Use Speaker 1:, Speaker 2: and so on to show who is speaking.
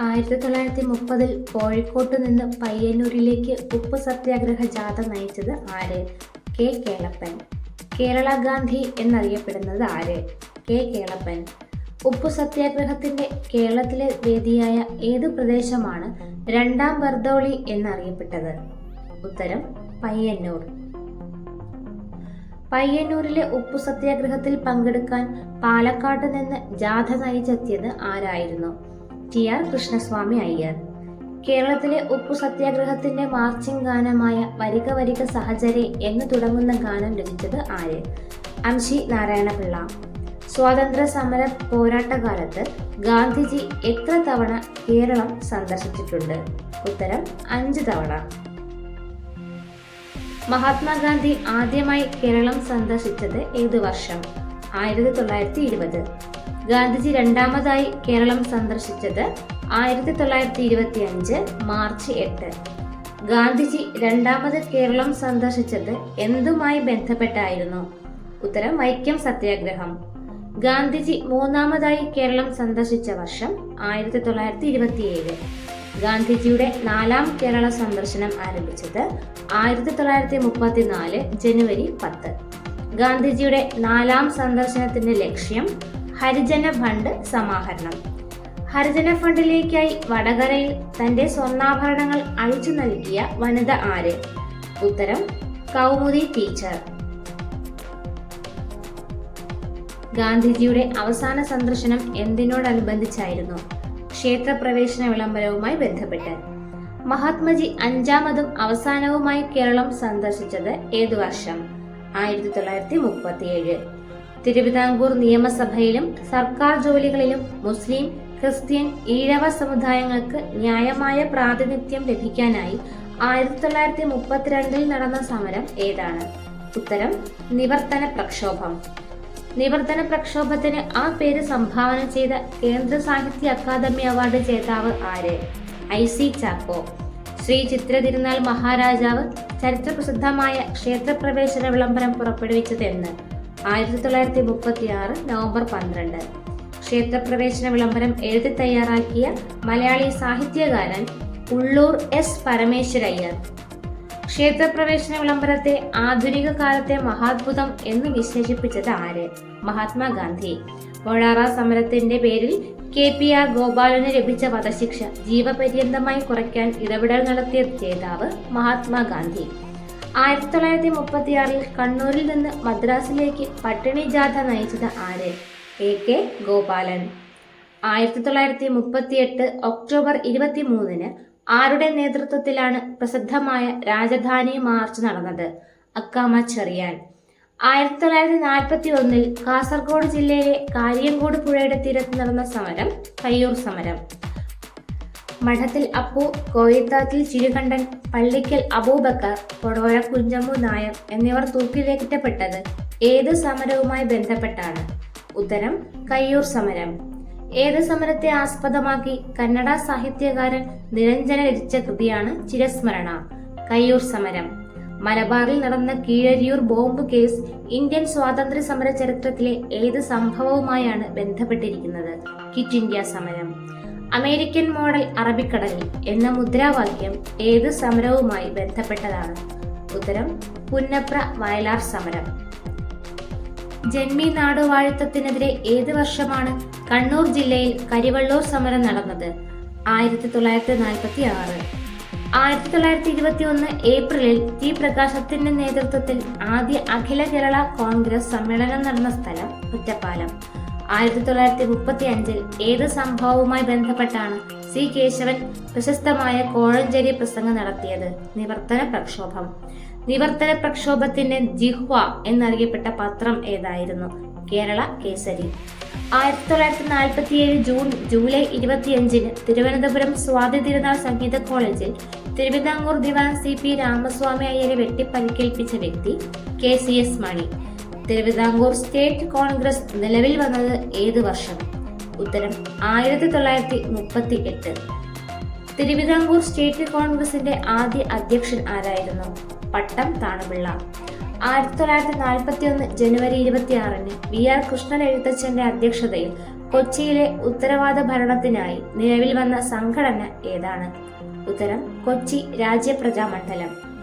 Speaker 1: ആയിരത്തി തൊള്ളായിരത്തി മുപ്പതിൽ കോഴിക്കോട്ട് നിന്ന് പയ്യന്നൂരിലേക്ക് ഉപ്പ് സത്യാഗ്രഹ ജാഥ നയിച്ചത് ആര്? കെ. കേളപ്പൻ. കേരള ഗാന്ധി എന്നറിയപ്പെടുന്നത് ആര്? കെ. കേളപ്പൻ. ഉപ്പ് സത്യാഗ്രഹത്തിന്റെ കേരളത്തിലെ വേദിയായ ഏത് പ്രദേശമാണ് രണ്ടാം ബർദോളി എന്നറിയപ്പെട്ടത്? ഉത്തരം പയ്യന്നൂർ. പയ്യന്നൂരിലെ ഉപ്പ് സത്യാഗ്രഹത്തിൽ പങ്കെടുക്കാൻ പാലക്കാട്ട് നിന്ന് ജാഥ നയിച്ചെത്തിയത് ആരായിരുന്നു? T R Krishnaswami Iyer. കേരളത്തിലെ ഉപ്പു സത്യാഗ്രഹത്തിന്റെ മാർച്ചിംഗ് ഗാനമായ വരിക വരിക സഹചരെ എന്ന് തുടങ്ങുന്ന ഗാനം രചിച്ചത് ആര്? അംശി നാരായണപിള്ള. സ്വാതന്ത്ര്യ സമര പോരാട്ടകാലത്ത് ഗാന്ധിജി എത്ര തവണ കേരളം സന്ദർശിച്ചിട്ടുണ്ട്? ഉത്തരം അഞ്ച് തവണ. മഹാത്മാഗാന്ധി ആദ്യമായി കേരളം സന്ദർശിച്ചത് ഏത് വർഷം? ആയിരത്തി തൊള്ളായിരത്തി ഇരുപത്. ഗാന്ധിജി രണ്ടാമതായി കേരളം സന്ദർശിച്ചത് ആയിരത്തി തൊള്ളായിരത്തി ഇരുപത്തി അഞ്ച് മാർച്ച് എട്ട്. ഗാന്ധിജി രണ്ടാമത് കേരളം സന്ദർശിച്ചത് എന്തുമായി ബന്ധപ്പെട്ടായിരുന്നു? ഉത്തരം വൈക്കം സത്യാഗ്രഹം. ഗാന്ധിജി മൂന്നാമതായി കേരളം സന്ദർശിച്ച വർഷം ആയിരത്തി തൊള്ളായിരത്തി ഇരുപത്തിയേഴ് ഗാന്ധിജിയുടെ നാലാം കേരള സന്ദർശനം ആരംഭിച്ചത് ആയിരത്തി തൊള്ളായിരത്തി മുപ്പത്തിനാല് ജനുവരി പത്ത്. ഗാന്ധിജിയുടെ നാലാം സന്ദർശനത്തിന്റെ ലക്ഷ്യം ഹരിജന ഫണ്ട് സമാഹരണം. ഹരിജന ഫണ്ടിലേക്കായി വടകരയിൽ തന്റെ സ്വർണാഭരണങ്ങൾ അഴിച്ചു നൽകിയ വനിത ആര്? ഉത്തരം കൗമുദി ടീച്ചർ. ഗാന്ധിജിയുടെ അവസാന സന്ദർശനം എന്തിനോടനുബന്ധിച്ചായിരുന്നു? ക്ഷേത്രപ്രവേശന വിളംബരവുമായി ബന്ധപ്പെട്ട്. മഹാത്മജി അഞ്ചാമതും അവസാനവുമായി കേരളം സന്ദർശിച്ചത് ഏതു വർഷം? ആയിരത്തി തൊള്ളായിരത്തി മുപ്പത്തിയേഴ്. തിരുവിതാംകൂർ നിയമസഭയിലും സർക്കാർ ജോലികളിലും മുസ്ലിം ക്രിസ്ത്യൻ ഈഴവ സമുദായങ്ങൾക്ക് ന്യായമായ പ്രാതിനിധ്യം ലഭിക്കാനായി ആയിരത്തി തൊള്ളായിരത്തി മുപ്പത്തിരണ്ടിൽ നടന്ന സമരം ഏതാണ്? ഉത്തരം നിവർത്തന പ്രക്ഷോഭം. നിവർത്തന പ്രക്ഷോഭത്തിന് ആ പേര് സംഭാവന ചെയ്ത കേന്ദ്ര സാഹിത്യ അക്കാദമി അവാർഡ് ജേതാവ് ആര്? I C Chacko. Shri Chithira Thirunal മഹാരാജാവ് ചരിത്രപ്രസിദ്ധമായ ക്ഷേത്രപ്രവേശന വിളംബരം പുറപ്പെടുവിച്ചത് എന്ന്. ആയിരത്തി തൊള്ളായിരത്തി മുപ്പത്തി ആറ് നവംബർ പന്ത്രണ്ട്. ക്ഷേത്രപ്രവേശന വിളംബരം എഴുതി തയ്യാറാക്കിയ മലയാളി സാഹിത്യകാരൻ ഉള്ളൂർ എസ് പരമേശ്വരയ്യർ. ക്ഷേത്രപ്രവേശന വിളംബരത്തെ ആധുനിക കാലത്തെ മഹാത്ഭുതം എന്ന് വിശേഷിപ്പിച്ചത് ആര്? മഹാത്മാഗാന്ധി. മൊഴാറ സമരത്തിന്റെ പേരിൽ കെ പി ആർ ഗോപാലന് ലഭിച്ച വധശിക്ഷ ജീവപര്യന്തമായി കുറയ്ക്കാൻ ഇടപെടൽ നടത്തിയ ജേതാവ് മഹാത്മാഗാന്ധി. ആയിരത്തി തൊള്ളായിരത്തി മുപ്പത്തിയാറിൽ കണ്ണൂരിൽ നിന്ന് മദ്രാസിലേക്ക് പട്ടിണി ജാഥ നയിച്ചത് ആര്? A K Gopalan. ആയിരത്തി തൊള്ളായിരത്തി മുപ്പത്തിയെട്ട് ഒക്ടോബർ ഇരുപത്തി മൂന്നിന് ആരുടെ നേതൃത്വത്തിലാണ് പ്രസിദ്ധമായ രാജധാനി മാർച്ച് നടന്നത്? അക്കാമ ചെറിയാൻ. ആയിരത്തി തൊള്ളായിരത്തി നാൽപ്പത്തി ഒന്നിൽ കാസർഗോഡ് ജില്ലയിലെ കാര്യങ്കോട് പുഴയുടെ തീരത്ത് നടന്ന സമരം കയ്യൂർ സമരം. മഠത്തിൽ അപ്പു കോയത്താത്തിൽ ചിരുകണ്ഠൻ പള്ളിക്കൽ അബൂബക്കർ കൊടോര കുഞ്ചമ്മു നായർ എന്നിവർ തൂക്കിലേറ്റപ്പെട്ടത് ഏത് സമരവുമായി ബന്ധപ്പെട്ടാണ്? ഉത്തരം കയ്യൂർ സമരം. ഏത് സമരത്തെ ആസ്പദമാക്കി കന്നഡ സാഹിത്യകാരൻ നിരഞ്ജന രചിച്ച കൃതിയാണ് ചിരസ്മരണ കയ്യൂർ സമരം. മലബാറിൽ നടന്ന കീഴരിയൂർ ബോംബ് കേസ് ഇന്ത്യൻ സ്വാതന്ത്ര്യ സമര ചരിത്രത്തിലെ ഏത് സംഭവവുമായാണ് ബന്ധപ്പെട്ടിരിക്കുന്നത്? കിറ്റ് ഇന്ത്യ സമരം. അമേരിക്കൻ മോഡൽ അറബിക്കടലിൽ എന്ന മുദ്രാവാക്യം ഏത് സമരവുമായി ബന്ധപ്പെട്ടതാണ്? ഉത്തരം പുന്നപ്ര വയലാർ സമരം. ജന്മി നാടുവാഴിത്തത്തിനെതിരെ ഏത് വർഷമാണ് കണ്ണൂർ ജില്ലയിൽ കരിവള്ളൂർ സമരം നടന്നത്? ആയിരത്തി തൊള്ളായിരത്തി നാൽപ്പത്തി ആറ് ആയിരത്തി തൊള്ളായിരത്തി ഇരുപത്തി ഒന്ന് ഏപ്രിലിൽ ടി പ്രകാശത്തിന്റെ നേതൃത്വത്തിൽ ആദ്യ അഖില കേരള കോൺഗ്രസ് സമ്മേളനം നടന്ന സ്ഥലം ഒറ്റപ്പാലം ആയിരത്തി തൊള്ളായിരത്തി മുപ്പത്തി അഞ്ചിൽ ഏത് സംഭവവുമായി ബന്ധപ്പെട്ടാണ് സി കേശവൻ പ്രശസ്തമായ കോഴഞ്ചേരി പ്രസംഗം നടത്തിയത്? നിവർത്തന പ്രക്ഷോഭം. നിവർത്തന പ്രക്ഷോഭത്തിന്റെ ജിഹ്വ എന്നറിയപ്പെട്ട പത്രം ഏതായിരുന്നു? കേരള കേസരി. ആയിരത്തി തൊള്ളായിരത്തി നാൽപ്പത്തി ഏഴ് ജൂൺ ജൂലൈ ഇരുപത്തിയഞ്ചിന് തിരുവനന്തപുരം സ്വാതി തിരുനാൾ സംഗീത കോളേജിൽ തിരുവിതാംകൂർ ദിവാൻ സി പി രാമസ്വാമി അയ്യരെ വെട്ടിപ്പരിക്കേൽപ്പിച്ച വ്യക്തി K C S Mani. Thiruvithamkoor state Congress നിലവിൽ വന്നത് ഏത് വർഷം? ഉത്തരം ആയിരത്തി തൊള്ളായിരത്തി മുപ്പത്തി എട്ട് തിരുവിതാംകൂർ സ്റ്റേറ്റ് കോൺഗ്രസിന്റെ ആദ്യ അധ്യക്ഷൻ ആരായിരുന്നു? പട്ടം താണുപിള്ള. ആയിരത്തി തൊള്ളായിരത്തി നാൽപ്പത്തി ഒന്ന് ജനുവരി ഇരുപത്തിയാറിന് വി ആർ കൃഷ്ണൻ എഴുത്തച്ഛന്റെ അധ്യക്ഷതയിൽ കൊച്ചിയിലെ ഉത്തരവാദ ഭരണത്തിനായി നിലവിൽ വന്ന സംഘടന ഏതാണ്? ഉത്തരം കൊച്ചി രാജ്യപ്രജാ മണ്ഡലം.